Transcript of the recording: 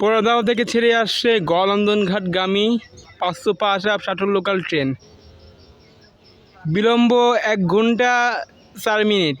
পোড়াদাও থেকে ছেড়ে আসছে গলন্দনঘাটগামী পাঁচশো পাঁচ আপ শাটল লোকাল ট্রেন বিলম্ব এক ঘণ্টা চার মিনিট